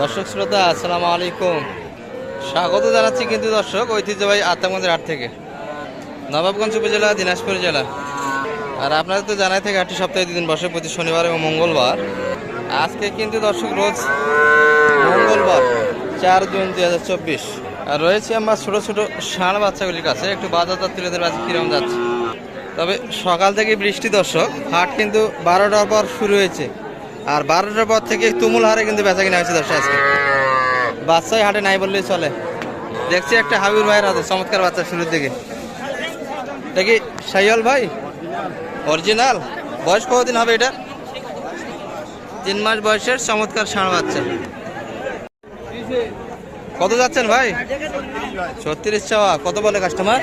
দর্শক শ্রোতা, আসসালামু আলাইকুম। স্বাগত জানাচ্ছি কিন্তু দর্শক ঐতিহ্যবাহী আত্মাগঞ্জের হাট থেকে। নবাবগঞ্জ উপজেলা, দিনাজপুর জেলা। আর আপনাদের তো জানাই থেকে, হাটটি সপ্তাহে দুদিন বসে, প্রতি শনিবার এবং মঙ্গলবার। আজকে কিন্তু দর্শক রোজ মঙ্গলবার, চার জুন দুই হাজার চব্বিশ। আর রয়েছে আমার ছোট ছোট ষাঁড় বাচ্চাগুলির কাছে, একটু বাজার দর তুলেদের কাছে কিরম যাচ্ছে। তবে সকাল থেকে বৃষ্টি দর্শক, হাট কিন্তু বারোটার পর শুরু হয়েছে। আর বারোটার পর থেকে তুমুল হারে কিন্তু বেচা কিনা হয়েছে দর্শক আজকে। বাচ্চাই হাটে নাই বললেই চলে। দেখছি একটা হাবির ভাইয়ের হাতে, চমৎকার বাচ্চা শুরুর দিকে। দেখি সাইয়াল ভাই? অরিজিনাল? বয়স কতদিন হবে এটা? তিন মাস বয়সের চমৎকার ষাঁড় বাচ্চা। কত যাচ্ছেন ভাই? ছত্রিশ চাওয়া। কত বলে কাস্টমার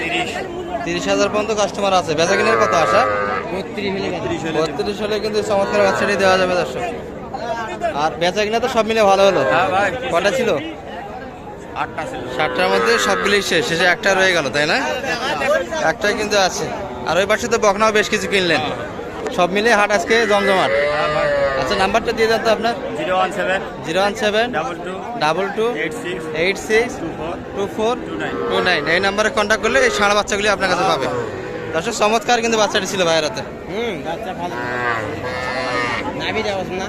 তিরিশ হাজার পর্যন্ত কাস্টমার আছে। বেচা কিনার কত আশা? বত্রিশ হলে কিন্তু চমৎকার বাচ্চাটি দেওয়া যাবে দর্শক। আর বেচা কিনা তো সব মিলে ভালো হলো। কটা ছিল? সাতটার মধ্যে সবগুলি শেষ। শেষে একটা রয়ে গেল তাই না? একটাই কিন্তু আছে। আর ওই পাশে তো বকনাও বেশ কিছু কিনলেন। সব মিলে হাট আজকে জমজমাট। আচ্ছা নাম্বারটা দিয়ে দেন তো আপনার। Zero one seven. Zero one seven. Double two. Double two. Eight six. Eight six. Two four. Two four. Two nine. Two nine. এই নাম্বারে কন্ট্যাক্ট করলে এই ষাঁড় বাচ্চাগুলি আপনার কাছে পাবে। দর্শক চমৎকার কিন্তু বাচ্চাটি ছিল ভাইয়ের হাতে। হুম বাচ্চা ভালো। নাবি না।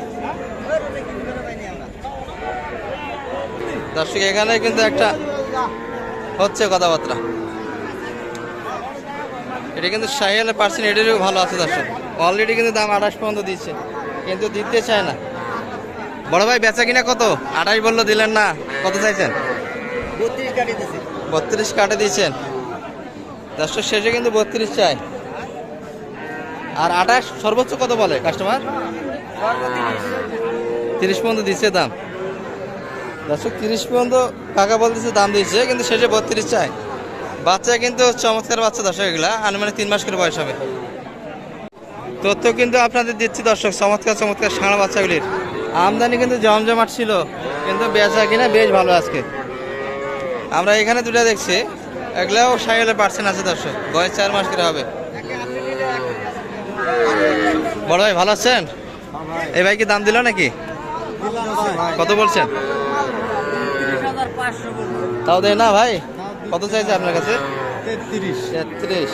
দর্শক এখানে কিন্তু একটা হচ্ছে কথাবার্তা। এটা কিন্তু সাহিয়ালের পার্সেন্ট এটারও ভালো আছে দর্শক। অলরেডি কিন্তু দাম আঠাশ পর্যন্ত দিচ্ছে কিন্তু দিতে চায় না। বড় ভাই বেচা কিনা কত? আঠাশ বলল দিলেন না। কত চাইছেন? বত্রিশ কাটে দিয়েছেন। দর্শক, শেষে কিন্তু বত্রিশ চাই। আর আঠাশ সর্বোচ্চ কত বলে কাস্টমার? তিরিশ পর্যন্ত দিচ্ছে দাম। দর্শক, তিরিশ পর্যন্ত কাকা বলতেছে দাম দিচ্ছে, কিন্তু শেষে বত্রিশ চাই। বাচ্চা কিন্তু চমৎকার বাচ্চা দর্শক এগুলা, আনুমানিক তিন মাস করে বয়স হবে। তথ্য কিন্তু আপনাদের দিচ্ছি দর্শক, চমৎকার চমৎকার ষাঁড় বাচ্চাগুলির। আমদানি কিন্তু জমজমাট ছিল, কিন্তু বেচা কিনা বেশ ভালো আজকে। আমরা এখানে দুটো দেখছি। এগুলাও সাইকেলের পার্সেন্ট আছে দর্শক। বয়স চার মাস করে হবে। বড় ভাই ভালো আছেন? এই ভাই কি দাম দিল নাকি? কত বলছেন? তাও দেয় না ভাই? কত চাইছে আপনার কাছে? তেত্রিশ।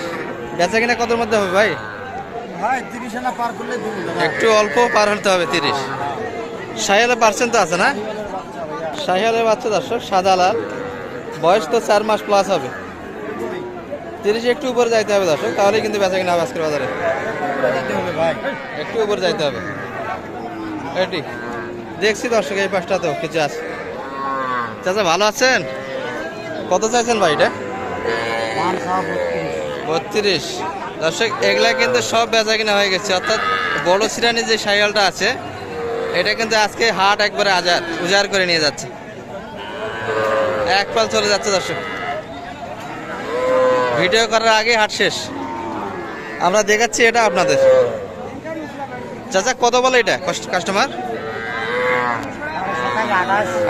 বেচা কিনা কতর মধ্যে হবে ভাই? একটু অল্প পার হতে হবে তিরিশ। সাহিয়ালের পার্সেন্ট তো আছে না? সাহিয়ালের বাচ্চা দর্শক সাদা লাল। বয়স তো চার মাস প্লাস হবে। তিরিশ একটু উপরে যাইতে হবে দর্শক তাহলে কিন্তু বেচা কিনা হবে আজকের বাজারে। একটু উপরে যাইতে হবে। এটি দেখছি দর্শক, এই পাশটা তো কিছু আছে। চাচা, ভালো আছেন? কত চাইছেন ভাই এটা? বত্রিশ। দর্শক, এগুলা কিন্তু সব বেচা কিনা হয়ে গেছে। অর্থাৎ বড় সিরানি যে সাইকেলটা আছে, এটা কিন্তু আজকে হাট একবারে আজাদ উজাড় করে নিয়ে যাচ্ছে। এক পাল চলে যাচ্ছে দর্শক। ভিডিও করার আগে হাট শেষ। আমরা দেখাচ্ছি এটা আপনাদের। চাচা, কত বলে এটা? কাস্টমার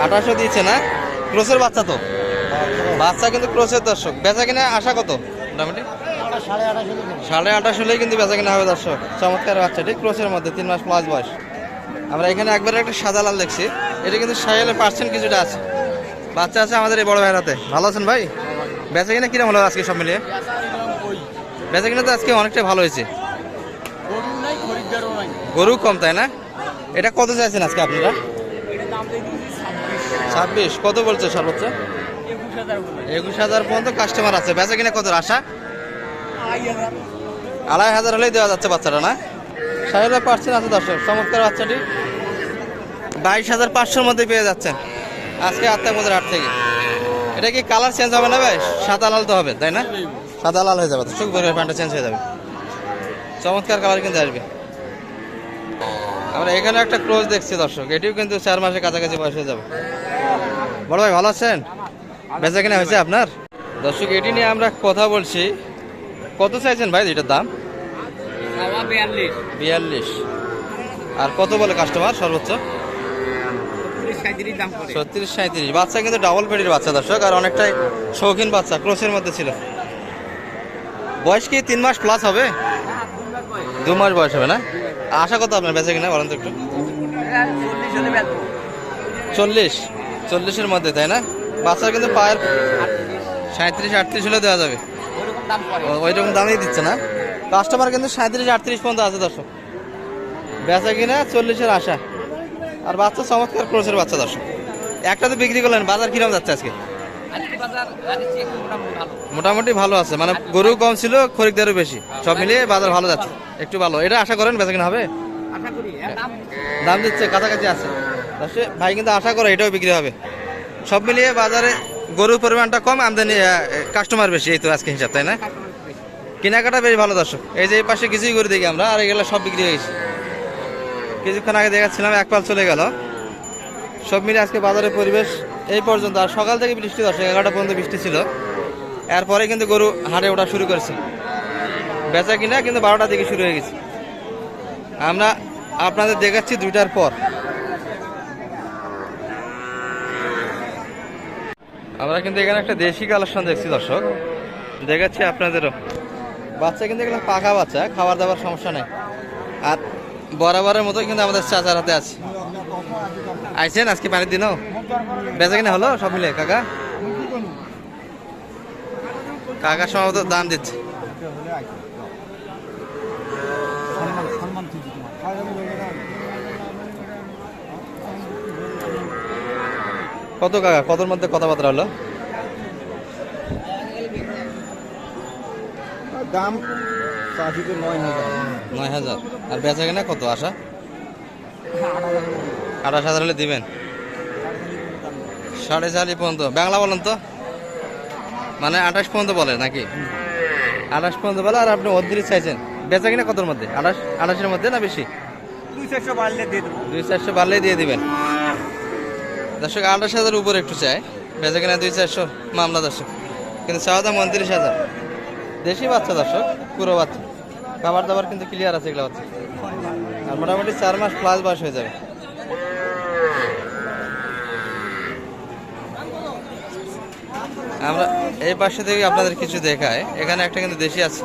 আঠাশ দিয়েছে না? ক্রোসের বাচ্চা তো। বাচ্চা কিন্তু ক্রোসের দর্শক। বেচা কিনা আশা কত? মোটামুটি? সাড়ে আঠাশ হলেই কিন্তু বেচা কিনা হবে দর্শক। চমৎকার বাচ্চাটি ক্রোসের মধ্যে, তিন মাস প্লাস বয়স। আমরা এখানে একবারে একটা সাদা লাল দেখছি। এটা কিন্তু সাইকেলের পার্সেন্ট কিছুটা আছে। বাচ্চা আছে আমাদের এই বড় ভাইয়ের হাতে। ভালো আছেন ভাই? বেচা কিনা কিরম হলো আজকে সব মিলিয়ে? বেচা কিনা তো আজকে অনেকটাই ভালো হয়েছে। গরু কম, তাই না? এটা কত চাইছেন আজকে আপনারা? ছাব্বিশ। কত বলছে সর্বোচ্চ? একুশ হাজার পর্যন্ত কাস্টমার আছে। বেচা কিনা কত আশা? আড়াই হাজার হলেই দেওয়া যাচ্ছে বাচ্চাটা না? সাহেবের পার্সেন্ট আছে দর্শক, চমৎকার বাচ্চাটি। বাইশ হাজার পাঁচশোর মধ্যে পেয়ে যাচ্ছেন। আজকে আটটা মধ্যে হাট থেকে। এটা কি কালার চেঞ্জ হবে না ভাই? সাদা লাল তো হবে তাই না? সাদা লাল হয়ে যাবে দর্শক বের প্যান্টটা চেঞ্জ হয়ে যাবে। চমৎকার কালার কিন্তু আসবে। আমরা এখানে একটা ক্লোজ দেখছি দর্শক। এটিও কিন্তু চার মাসের কাছাকাছি বয়স হয়ে যাবে। বড় ভাই ভালো আছেন? বেচা কিনা হয়েছে আপনার? দর্শক এটি নিয়ে আমরা কথা বলছি। কত চাইছেন ভাই এটার দাম? বিয়াল্লিশ। আর কত বলে কাস্টমার সর্বোচ্চ? ছত্রিশ সাঁত্রিশ বাচ্চা কিন্তু ডাবল পেটির বাচ্চা দর্শক, আর অনেকটাই শৌখিন বাচ্চা, ক্রোসের মধ্যে ছিল। বয়স কি তিন মাস প্লাস হবে? দু মাস বয়স হবে না? আশা কত আপনার বেঁচে কিনা, বলেন তো একটু। চল্লিশ। চল্লিশের মধ্যে, তাই না? বাচ্চা কিন্তু পায়ের সাঁত্রিশ আটত্রিশ হলে দেওয়া যাবে। ওই রকম দামই দিচ্ছে না। কাস্টমার কিন্তু সাঁত্রিশ আটত্রিশ পর্যন্ত আছে দর্শক। বেচা কিনা চল্লিশের আশা। আর বাচ্চা চমৎকার ক্রোচের বাচ্চা দর্শক। একটা তো বিক্রি করলেন বাজার কীরকম যাচ্ছে আজকে? মোটামুটি ভালো আছে মানে গরু কম ছিল খরিদ্দারও বেশি। সব মিলিয়ে বাজার ভালো যাচ্ছে একটু ভালো। এটা আশা করেন বেচা কিনা হবে? করি এর দাম দিচ্ছে কাছাকাছি আছে। ভাই কিন্তু আশা করে এটাও বিক্রি হবে। সব মিলিয়ে বাজারে গরুর পরিমাণটা কম আমদানি কাস্টমার বেশি এই তো আজকে হিসাব তাই না? কেনাকাটা বেশ ভালো দর্শক। এই যে এই পাশে কিছুই করে দেখি আমরা আর এগুলো সব বিক্রি হয়ে গেছে। কিছুক্ষণ আগে দেখাচ্ছিলাম, এক পাল চলে গেল। সব মিলে আজকে বাজারের পরিবেশ এই পর্যন্ত। আর সকাল থেকে বৃষ্টি দর্শক এগারোটা পর্যন্ত বৃষ্টি ছিল। এরপরে কিন্তু গরু হাটে ওঠা শুরু করেছে। বেচা কিনা কিন্তু বারোটা থেকে শুরু হয়ে গেছে। আমরা আপনাদের দেখাচ্ছি দুইটার পর। আমরা কিন্তু এখানে একটা দেশি কালেকশন দেখছি, দর্শক। দেখাচ্ছি আপনাদেরও। বাচ্চা কিন্তু এগুলো পাকা বাচ্চা, খাবার দাবার সমস্যা নেই। আর বরাবরের মতো কিন্তু আমাদের চাচার হাতে আছে। আইছেন আজকে পানির দিনও? বেচা কিনা হলো সব মিলে, কাকা? কাকা সম্ভবত দাম দিচ্ছে। কত কাকা? কতর মধ্যে কথাবার্তা হলো? দাম নয় হাজার। আর বেচা কিনা কত আশা? আঠাশ হাজার হলে দিবেন। সাড়ে চারি পর্যন্ত। বাংলা বলেন তো? মানে আঠাশ পর্যন্ত বলে নাকি? আঠাশ পর্যন্ত বলে আর আপনি অদ্রিজ চাইছেন। বেচা কিনা কতর মধ্যে? আঠাশ আঠাশের মধ্যে না বেশি? দুই চারশো বাড়লে দিয়ে দিবেন। দর্শক আঠাশ হাজার উপরে একটু চাই। বেচা কিনা দুই চারশো মামলা দর্শক। কিন্তু চাওয়া দাম উনত্রিশ হাজার। দেশি বাচ্চা দর্শক পুরো বাচ্চা। খাবার দাবার কিন্তু ক্লিয়ার আছে এগুলো বাচ্চা আর মোটামুটি চার মাস প্লাস বয়স হয়ে যাবে। আমরা এই পাশে থেকে আপনাদের কিছু দেখায়। এখানে একটা কিন্তু দেশি আছে।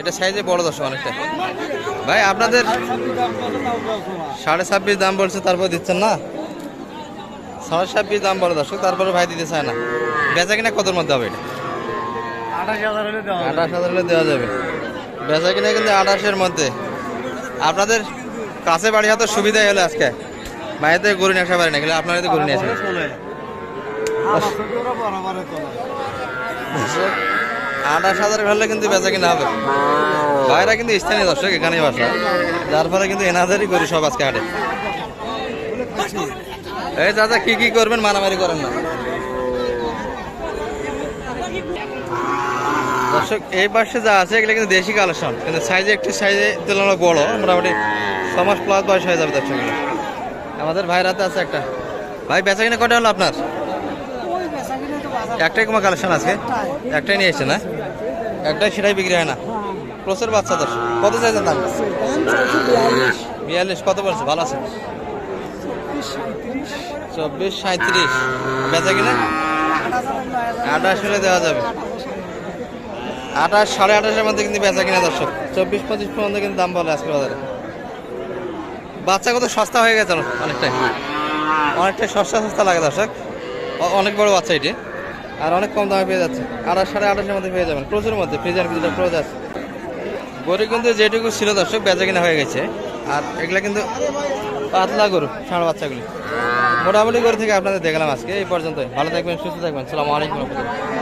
এটা সাইজে বড় দর্শক অনেকটা। ভাই, আপনাদের সাড়ে ছাব্বিশ দাম বলছে, তারপর দিচ্ছেন না? সাড়ে ছাব্বিশ দাম বড় দর্শক, তারপরে ভাই দিতে চায় না। বেচা কিনা কতর মধ্যে হবে এটা? আঠাশ হাজার হলে দেওয়া যাবে। বেচা কিনা কিন্তু আঠাশের মধ্যে। আপনাদের কাছে বাড়ি হয়তো সুবিধাই হলো আজকে। বাইরে থেকে গরু নিয়ে আসা পারে না আপনারা তো গরু নিয়ে আসবেন আঠাশ হাজার হলে কিন্তু বেচা কিনা হবে। বাইরা কিন্তু স্থানীয় দর্শক এখানেই বাসা। যার ফলে কিন্তু এনাদেরই করি সব আজকে হাটে। এই দাদা কি কি করবেন? মারামারি করেন না। দর্শক, এই পাশে যা আছে, এগুলো কিন্তু দেশি কালেকশন। কিন্তু সাইজে একটু সাইজে তুলনামূলক বড়, মোটামুটি ছ মাস প্লাস বয়স হয়ে যাবে দর্শক। আমাদের ভাইয়ের হাতে আছে একটা। ভাই বেচা কিনা কটা হলো আপনার? একটাই কোনো কালেকশন আছে একটাই নিয়ে এসছে না? একটাই সেটাই বিক্রি হয় না। প্রচুর বাচ্চা দর্শক। কত চাইছেন দাম? বিয়াল্লিশ। কত বলছে ভালো আছে? চব্বিশ সাঁত্রিশ বেচা কিনা আঠাশ হলে দেওয়া যাবে। আঠাশ, সাড়ে আঠাশের মধ্যে কিন্তু বেচা কিনা দর্শক। চব্বিশ, পঁচিশ পর্যন্ত কিন্তু দাম বলে আজকে বাজারে। বাচ্চা কত সস্তা হয়ে গেছে অনেকটাই। অনেকটাই সস্তা সস্তা লাগে দর্শক। অনেক বড় বাচ্চা এটি। আর অনেক কম দামে পেয়ে যাচ্ছে। আঠাশ, সাড়ে আঠাশের মধ্যে পেয়ে যাবেন। ক্রোজের মধ্যে। ফ্রিজার কিছুটা ক্রোজ আছে। গরু কিন্তু যেটুকু ছিল দর্শক, বেচা কিনা হয়ে গেছে। আর এগুলা কিন্তু পাতলা গরু, ষাঁড় বাচ্চাগুলি। মোটামুটি গরু থেকে আপনাদের দেখলাম আজকে। এই পর্যন্তই। ভালো থাকবেন, সুস্থ থাকবেন। সালামু আলাইকুম রহমতুল্লাহ।